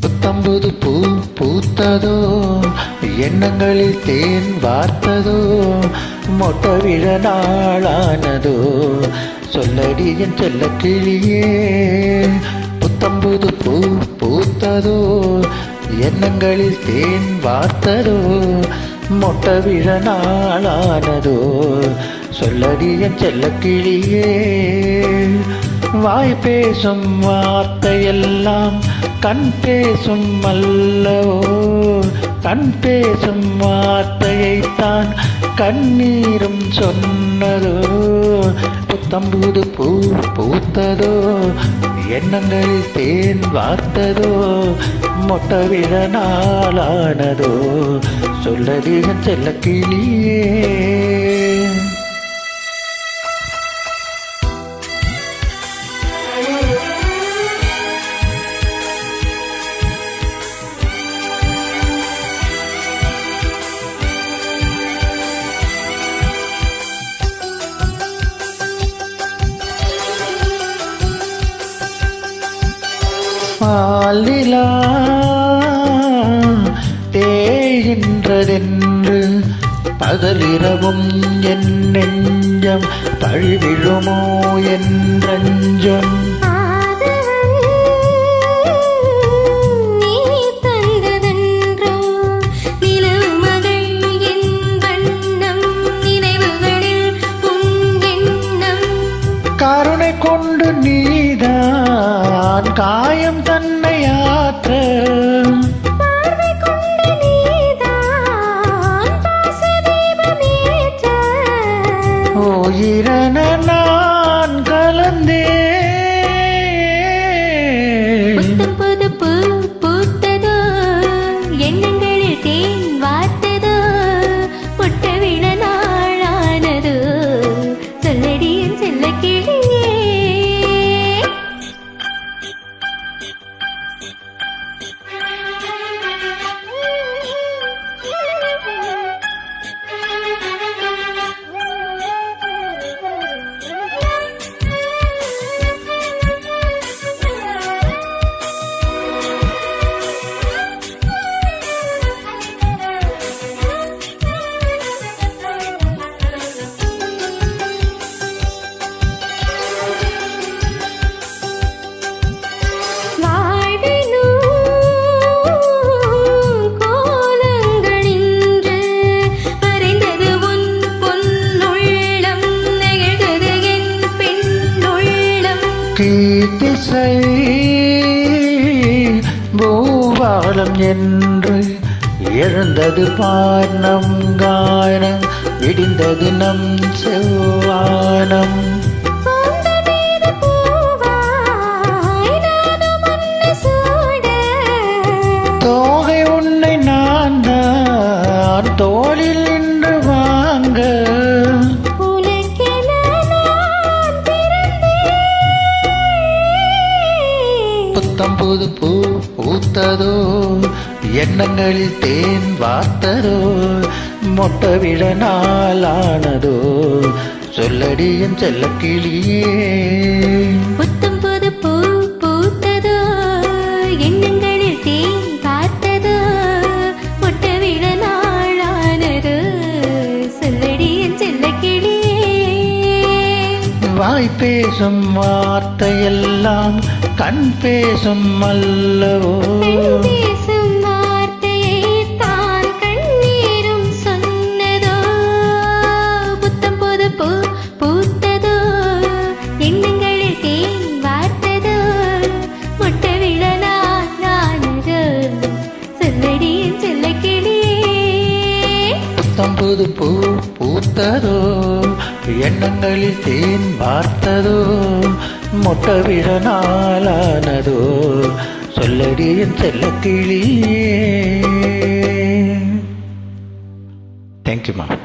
புத்தம்புது பூ பூத்ததோ எண்ணங்களில் தேன் வார்த்ததோ மொட்ட விழ நாளானதோ சொல்லடி என் செல்ல கிளியே. புத்தம்புது பூ பூத்ததோ எண்ணங்களில் தேன் வார்த்ததோ? மொட்டை விழ நாளானதோ? சொல்லடி என் செல்ல கிளியே வாய் பேசும் வார்த்தையெல்லாம் கண் பேசும் அல்லவோ? கண் பேசும் வார்த்தையைத்தான் கண்ணீரும் சொன்னதோ புத்தம்புது பூ பூத்ததோ எண்ணங்களில் தேன் வார்த்ததோ மொட்டை விழ நாளானதோ சொல்லதிகம் செல்ல கிளியே. பாலிலா தேகின்றதென்று பகலிரவும் என் நெஞ்சம் பழிவிழுமோ என்றஞ்சம். ஆதவன் நீ காயம் தன்னை ஆற்ற. கீர்த்திசை பூபாலம் என்று எழுந்தது பார் நம் கானம் விடிந்தது நம் செவ்வானம். புத்தம் புது பூ பூத்ததோ? எண்ணங்களில் தேன் வார்த்ததோ? மொட்ட விழ நாளானதோ? சொல்லடி என் செல்ல கிளியே புத்தம் புது பூ பூத்ததோ? எண்ணங்களில் தேன் பார்த்ததோ முட்ட விழ நாளானதோ? சொல்லடி என் செல்ல கிளியே வாய் பேசும் வார்த்தையெல்லாம் கண் பேசும் அல்லவோ? புது பூ பூத்ததோ? எண்ணங்களில் தேன் பார்த்ததோ முட்ட நாளானதோ சொல்லடி செல்ல கிளியே விழ நாளானதோ சொல்லடி என் செல்ல கிளியே. Thank you ma'am